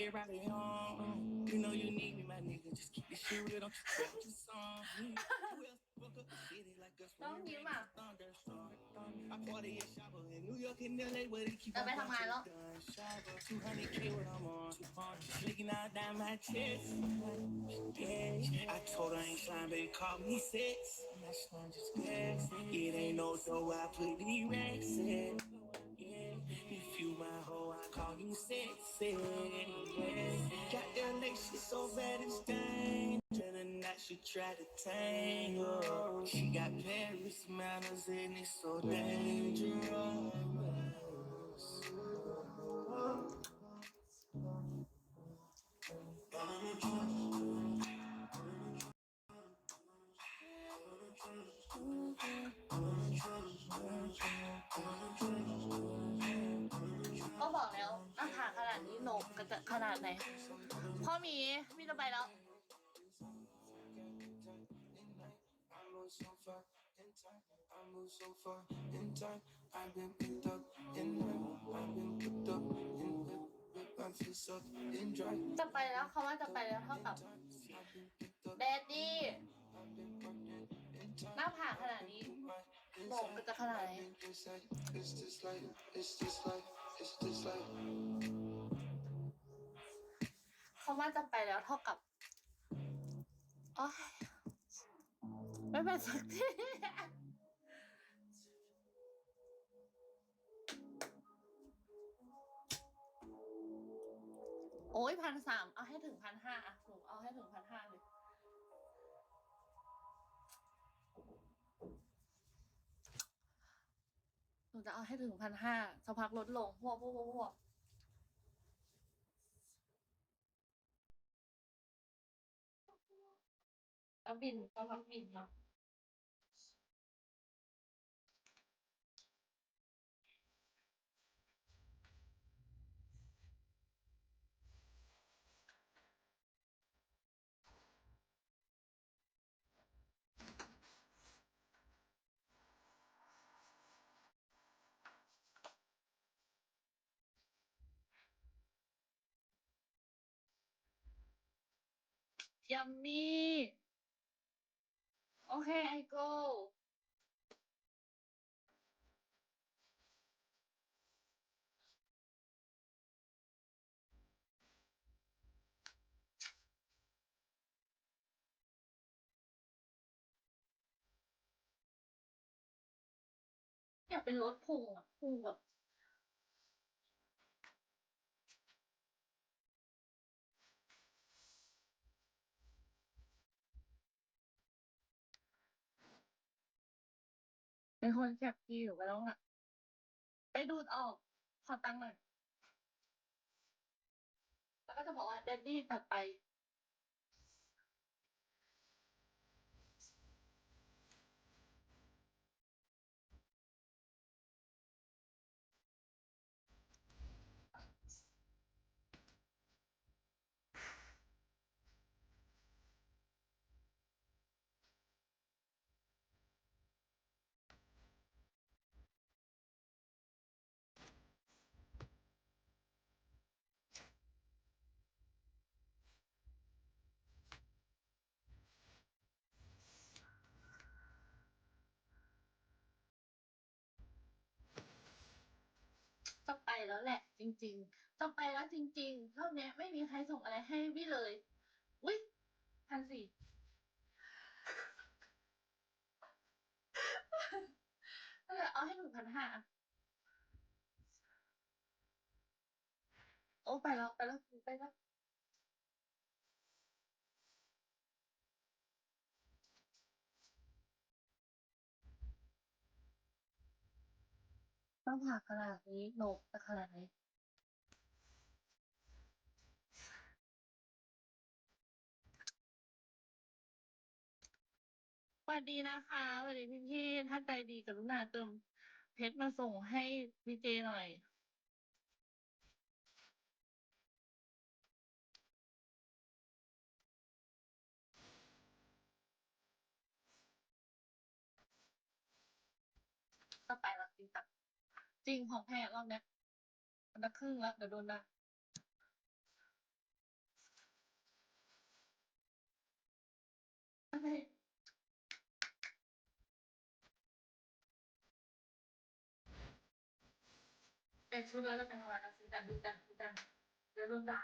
Everybody home. You know you need me, my nigga. Just keep this shit real. Don't you trap your song. Who else fuck up the city like us when Don't we you, rain ma. and thunderstorm? I party at Shopper in New York and LA, where they keep จะไปทำงานแล้ว Shopper, 200k what I'm on. Flicking out down my chest. Yeah, I told her I ain't slime, baby, call me sex. I'm not slime, just flex. It ain't no dough, I put the racks in. My hoe, I call you sexy. Got LA, she so bad it's dangerous. And now she try to tangle. She got Paris manners and it's so dangerous. ก็บอกแล้วหน้าผากขนาดนี้โหนกก็จะขนาดไหนพ่อหมีพี่จะไปแล้ว I move so far in time. I move so far in time. I've been picked up in night. I've been picked up in whip. Whip, I feel sucked in dry. จะไปแล้วเขาว่าจะไปแล้วเท่ากับ I've been picked up. แดดดี้ I've been working in หน้า time. ผากขนาดนี้ My โหนกก็จะขนาดไหน inside, it's just like, it's just like, เขาว่าจะไปแล้วเท่ากับโอ๊ยไม่เป็นสักทีโอ้ยพันสามเอาให้ถึงพันห้าอะหนูเอาให้ถึงพันห้าเลย ให้ถึงพันห้าสักพักลดลงพวกพวกพวกพวกแล้วบินก็พักบินเนาะ ยัมมี่โอเค I go อยากเป็นรถพุงอะพุงแบบ เป็นคนแสบกีอยู่ไปแล้วอะไปดูดออก ขอตังค์หน่อยแล้วก็จะบอกว่าแดดดี้ตัดไป แล้วแหละ จริง ๆ ต้องไปแล้วจริงๆเท่านี้ไม่มีใครส่งอะไรให้พี่เลยวิพันสี่เอาให้หนึ่งพันห้าโอ้ไปแล้วไปแล้วไปแล้ว ต้องผ่าขนาดนี้หนกจะขนาดไหนสวัสดีนะคะสวัสดีพี่พี่ๆถ้าใจดีกรุณาเติมเพชรมาส่งให้พี่เจหน่อยก็ไปแล้วจริงจัง จริงของแพงรอบเนี้ยมันละครึ่งแล้วเดี๋ยวโดนนะเป็นชุดแล้วก็เป็นวันละสิดังดังดังเดี๋ยวโดนด่า